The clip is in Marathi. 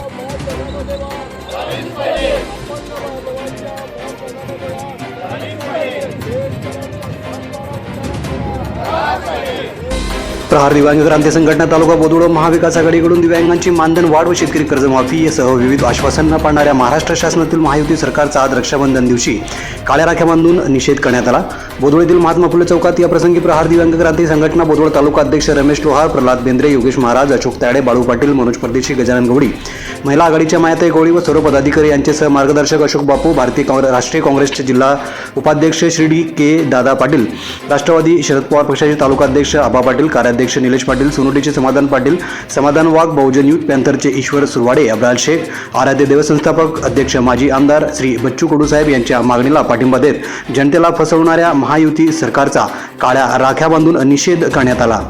Amen. प्रहार दिव्यांग क्रांती संघटना तालुका बोदोड महाविकास आघाडीकडून दिव्यांगांची मानधन वाढ व शेतकरी कर्जमाफी यासह विविध आश्वासन न पाडणाऱ्या महाराष्ट्र शासनातील महायुती सरकारचा आज रक्षाबंधन दिवशी काळ्या राख्या बांधून निषेध करण्यात आला. बोदोळीतील महात्मा फुले चौकात या प्रसंगी प्रहार दिव्यांग क्रांती संघटना बोदुळ तालुका अध्यक्ष रमेश लोहार प्रल्हाद बेंद्रे योगेश महाराज अशोक ताडे बाळू पाटील मनोज परदेशी गजानन गवडी महिला आघाडीच्या मायाताई गवळी व सर्व पदाधिकारी यांच्यासह मार्गदर्शक अशोक बापू भारतीय काँग्रेस राष्ट्रीय काँग्रेसचे जिल्हा उपाध्यक्ष श्री डी के दादा पाटील राष्ट्रवादी शरद पवार पक्षाचे तालुकाध्यक्ष आबा पाटील कार्याध्यक्ष अध्यक्ष निलेश पाटील सोनोटीचे समाधान पाटील समाधान वाघ बहुजन युथ पॅन्थरचे ईश्वर सुरवाडे अब्राल शेख आराध्य देवसंस्थापक अध्यक्ष माजी आमदार श्री बच्चू कडू साहेब यांच्या मागणीला पाठिंबा देत जनतेला फसवणाऱ्या महायुती सरकारचा काळ्या राख्या बांधून निषेध करण्यात आला.